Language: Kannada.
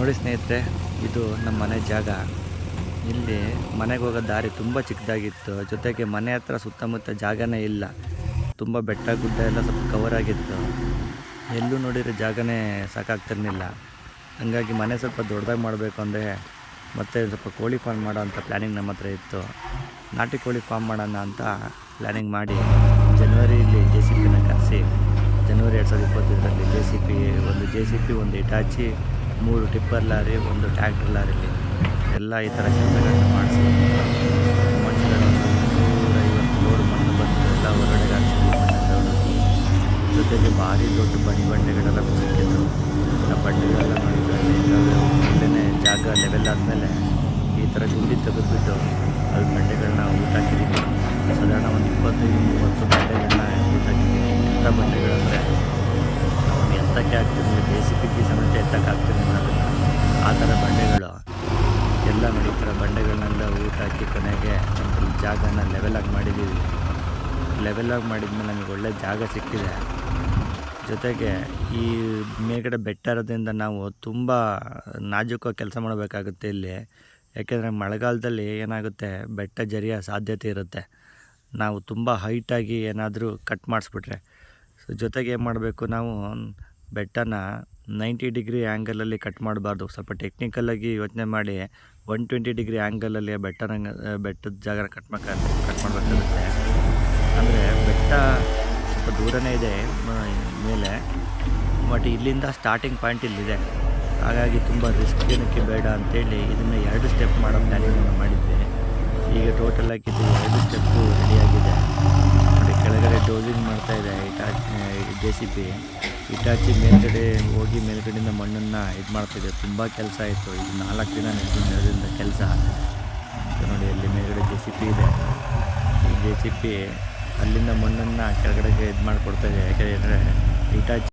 ನೋಡಿ ಸ್ನೇಹಿತರೆ, ಇದು ನಮ್ಮ ಮನೆ ಜಾಗ. ಇಲ್ಲಿ ಮನೆಗೆ ಹೋಗೋ ದಾರಿ ತುಂಬ ಚಿಕ್ಕದಾಗಿತ್ತು. ಜೊತೆಗೆ ಮನೆ ಹತ್ರ ಸುತ್ತಮುತ್ತ ಜಾಗನೇ ಇಲ್ಲ. ತುಂಬ ಬೆಟ್ಟ ಗುಡ್ಡ ಎಲ್ಲ ಸ್ವಲ್ಪ ಕವರ್ ಆಗಿತ್ತು. ಎಲ್ಲೂ ನೋಡಿರೋ ಜಾಗನೇ ಸಾಕಾಗ್ತಿರ್ಲಿಲ್ಲ. ಹಂಗಾಗಿ ಮನೆ ಸ್ವಲ್ಪ ದೊಡ್ಡದಾಗಿ ಮಾಡಬೇಕು ಅಂದರೆ ಮತ್ತೆ ಸ್ವಲ್ಪ ಕೋಳಿ ಫಾರ್ಮ್ ಮಾಡೋ ಅಂಥ ಪ್ಲ್ಯಾನಿಂಗ್ ನಮ್ಮ ಹತ್ರ ಇತ್ತು. ನಾಟಿ ಕೋಳಿ ಫಾರ್ಮ್ ಮಾಡೋಣ ಅಂತ ಪ್ಲ್ಯಾನಿಂಗ್ ಮಾಡಿ ಜನವರಿಯಲ್ಲಿ ಜೆ ಸಿ ಪಿನ ಕರೆಸಿ, ಜನವರಿ ಎರಡು ಸಾವಿರದ ಇಪ್ಪತ್ತೈದರಲ್ಲಿ ಜೆ ಸಿ ಪಿ ಒಂದು ಜೆ ಸಿ ಪಿ ಒಂದು ಇಟಾಚಿ ಮೂರು ಟಿಪ್ಪರ್ ಲಾರಿ, ಒಂದು ಟ್ಯಾಕ್ಟರ್ ಲಾರಿ ಎಲ್ಲ ಈ ಥರ ಕೆಲಸಗಳನ್ನ ಮಾಡಿಸಿ ಮಣ್ಣುಗಳನ್ನು ನೂರೈವತ್ತು ಲೋಡ್ ಮಣ್ಣು ಬಂದು ಎಲ್ಲ ಹೊರಗಡೆ ಜೊತೆಗೆ ಭಾರಿ ದೊಡ್ಡ ಬಂಡಿ ಬಂಡೆಗಳೆಲ್ಲ ಸಿಕ್ಕಿದ್ರು ಆ ಬಂಡೆಗಳೆಲ್ಲ ನೋಡಿದ್ರೆ ಜಾಗ ಲೆವೆಲ್ ಆದಮೇಲೆ ಈ ಥರ ಗುಂಡಿ ತೆಗೆದುಬಿಟ್ಟು ಅಲ್ಲಿ ಬಂಡೆಗಳನ್ನ ಊಟ ಹಾಕಿದ್ದೀವಿ ಸಾಧಾರಣ ಒಂದು ಇಪ್ಪತ್ತೈದು, ಮೂವತ್ತು ಎತ್ತಕ್ಕೆ ಆಗ್ತಿರಲಿಲ್ಲ ಜೆ ಸಿ ಪಿ ಸಮೇತ ಎತ್ತಕ್ಕೆ ಆಗ್ತಿರಲಿಲ್ಲ ಅದನ್ನು ಆ ಥರ ಬಂಡೆಗಳು. ಎಲ್ಲ ನೋಡಿ ಈ ಥರ ಬಂಡೆಗಳನ್ನೆಲ್ಲ ಊಟ ಹಾಕಿ ಕೊನೆಗೆ ಒಂದು ಜಾಗನ ಲೆವೆಲಾಗಿ ಮಾಡಿದ್ದೀವಿ. ಲೆವೆಲಾಗಿ ಮಾಡಿದ್ಮೇಲೆ ನಮಗೆ ಒಳ್ಳೆ ಜಾಗ ಸಿಕ್ಕಿದೆ. ಜೊತೆಗೆ ಈ ಮೇಲ್ಗಡೆ ಬೆಟ್ಟ ಇರೋದ್ರಿಂದ ನಾವು ತುಂಬ ನಾಜೂಕಾಗಿ ಕೆಲಸ ಮಾಡಬೇಕಾಗುತ್ತೆ ಇಲ್ಲಿ. ಯಾಕೆಂದರೆ ಮಳೆಗಾಲದಲ್ಲಿ ಏನಾಗುತ್ತೆ, ಬೆಟ್ಟ ಜರಿಯ ಸಾಧ್ಯತೆ ಇರುತ್ತೆ. ನಾವು ತುಂಬ ಹೈಟಾಗಿ ಏನಾದರೂ ಕಟ್ ಮಾಡಿಸ್ಬಿಟ್ರೆ. ಸೊ ಜೊತೆಗೆ ಏನು ಮಾಡಬೇಕು, ನಾವು ಬೆಟ್ಟನ ನೈಂಟಿ ಡಿಗ್ರಿ ಆ್ಯಂಗಲಲ್ಲಿ ಕಟ್ ಮಾಡಬಾರ್ದು. ಸ್ವಲ್ಪ ಟೆಕ್ನಿಕಲ್ಲಾಗಿ ಯೋಚನೆ ಮಾಡಿ. ಒನ್ ಟ್ವೆಂಟಿ ಡಿಗ್ರಿ ಆ್ಯಂಗಲಲ್ಲಿ ಬೆಟ್ಟನ, ಬೆಟ್ಟದ ಜಾಗ ಕಟ್ ಮಾಡ ಕಟ್ ಮಾಡಬೇಕಾಗುತ್ತೆ. ಅಂದರೆ ಬೆಟ್ಟ ಸ್ವಲ್ಪ ದೂರನೇ ಇದೆ ಮೇಲೆ. ಬಟ್ ಇಲ್ಲಿಂದ ಸ್ಟಾರ್ಟಿಂಗ್ ಪಾಯಿಂಟ್ ಇಲ್ಲಿದೆ. ಹಾಗಾಗಿ ತುಂಬ ರಿಸ್ಕ್ ಏನಕ್ಕೆ ಬೇಡ ಅಂತೇಳಿ ಇದನ್ನು ಎರಡು ಸ್ಟೆಪ್ ಮಾಡೋ ಪ್ಲ್ಯಾನಿಂಗನ್ನು ಮಾಡಿದ್ದೆ ಈಗ ಟೋಟಲ್ ಇದು ಎರಡು ಸ್ಟೆಪ್ಪು ರೆಡಿಯಾಗಿದೆ ನೋಡಿ, ಕೆಳಗಡೆ ಡೋಸಿಂಗ್ ಮಾಡ್ತಾಯಿದೆ ಜೆ ಸಿ ಪಿ ಇಟಾಚಿ ಮೇಲ್ಗಡೆ ಹೋಗಿ ಮೇಲ್ಗಡೆಯಿಂದ ಮಣ್ಣನ್ನು ಇದು ಮಾಡ್ತಿದೆ. ತುಂಬ ಕೆಲಸ ಆಯಿತು. ಇದು ನಾಲ್ಕು ದಿನ ನಡೆದು ನಡೆದಿಂದ ಕೆಲಸ. ನೋಡಿ, ಅಲ್ಲಿ ಮೇಲ್ಗಡೆ ಜೆ ಸಿ ಪಿ ಇದೆ. ಈ ಜೆ ಸಿ ಪಿ ಅಲ್ಲಿಂದ ಮಣ್ಣನ್ನು ಕೆಳಗಡೆಗೆ ಇದು ಮಾಡಿಕೊಡ್ತಾ ಇದೆ. ಯಾಕೆಂದರೆ ಇಟಾಚಿ